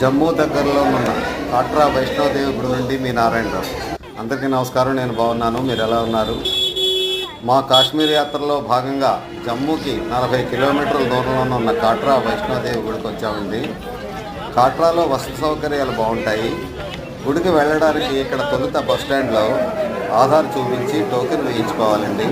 జమ్మూ దగ్గరలో ఉన్న కాట్రా వైష్ణోదేవి గుడి నుండి మీ నారాయణరావు అందరికీ నమస్కారం నేను బాగున్నాను. మీరు ఎలా ఉన్నారు? మా కాశ్మీర్ యాత్రలో భాగంగా జమ్మూకి నలభై కిలోమీటర్ల దూరంలో ఉన్న కాట్రా వైష్ణోదేవి గుడికి వచ్చామండి. కాట్రాలో వసతి సౌకర్యాలు బాగుంటాయి. గుడికి వెళ్ళడానికి ఇక్కడ తొలుత బస్ స్టాండ్లో ఆధార్ చూపించి టోకెన్ వేయించుకోవాలండి.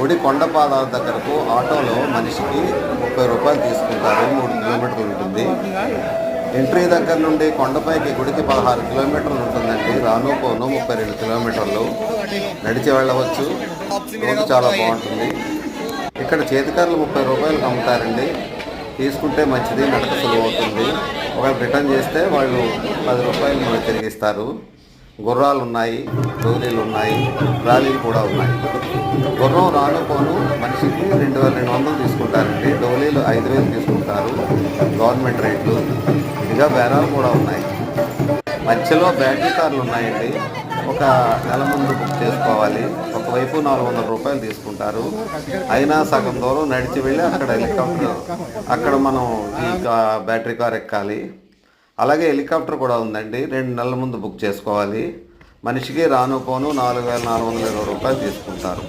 గుడి కొండపాదాల దగ్గరకు ఆటోలో మనిషికి ముప్పై రూపాయలు తీసుకుంటారు. మూడు కిలోమీటర్లు ఉంటుంది. ఎంట్రీ దగ్గర నుండి కొండపైకి గుడికి పదహారు కిలోమీటర్లు ఉంటుందండి. రాను పోను ముప్పై రెండు కిలోమీటర్లు నడిచి వెళ్ళవచ్చు. రోడ్డు చాలా బాగుంటుంది. ఇక్కడ చేతికారులు ముప్పై రూపాయలకు అమ్ముతారండి. తీసుకుంటే మంచిది నడక సులువు అవుతుంది. ఒకవేళ రిటర్న్ చేస్తే వాళ్ళు పది రూపాయలు మనకు తిరిగిస్తారు గుర్రాలు ఉన్నాయి డోలీలు ఉన్నాయి ట్రాలీలు కూడా ఉన్నాయి. గుర్రం రాను పోను మనిషికి రెండు వేల రెండు వందలు తీసుకుంటారండి. డోలీలు ఐదు వేలు తీసుకుంటారు. గవర్నమెంట్ రేట్లు. కొద్దిగా బేరాలు కూడా ఉన్నాయి. మధ్యలో బ్యాటరీ కార్లు ఉన్నాయండి. ఒక నెల ముందు బుక్ చేసుకోవాలి. ఒకవైపు నాలుగు వందల రూపాయలు తీసుకుంటారు. అయినా సగం దూరం నడిచి వెళ్ళి అక్కడ హెలికాప్టర్ అక్కడ మనం ఈ బ్యాటరీ కార్ ఎక్కాలి. అలాగే హెలికాప్టర్ కూడా ఉందండి. రెండు నెలల ముందు బుక్ చేసుకోవాలి. మనిషికి రాను పోను నాలుగు వేల నాలుగు వందల ఇరవై రూపాయలు తీసుకుంటారు.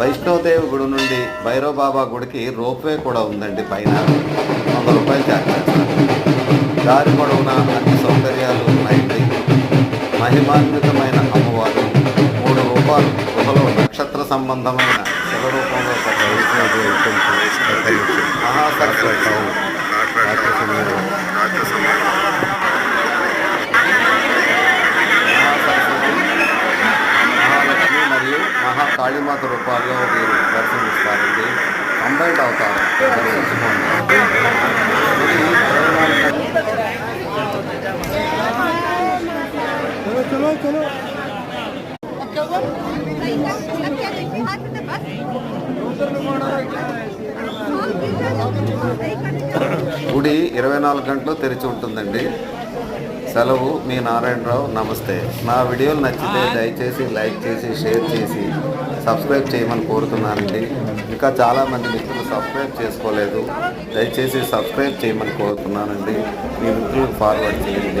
వైష్ణవదేవి గుడి నుండి భైరవ బాబా గుడికి రోప్వే కూడా ఉందండి పైన. వంద రూపాయలు ఛార్జ్ చేస్తారు. దారి పొడవునా అన్ని సౌకర్యాలు ఉన్నాయండి. మహిమాన్వితమైన అమ్మవారు. మూడు రూపాలు. గుహలో నక్షత్ర సంబంధమైన శివ రూపంలో మహాలక్ష్మి మరియు మహాకాళీమాత రూపాల్లో మీరు దర్శనమిస్తారండి. కంబైండ్ అవుతారు. దర్శించుకోండి ఇది ఇరవై నాలుగు గంటలు గుడి ఇరవై నాలుగు గంటలు తెరిచి ఉంటుందండి. సెలవు మీ నారాయణరావు నమస్తే. నా వీడియోలు నచ్చితే దయచేసి లైక్ చేసి షేర్ చేసి సబ్స్క్రైబ్ చేయమని కోరుతున్నానండి. ఇంకా చాలామంది మిత్రులు సబ్స్క్రైబ్ చేసుకోలేదు. దయచేసి సబ్స్క్రైబ్ చేయమని కోరుతున్నానండి. మీ మిత్రులకు ఫార్వర్డ్ చేయండి.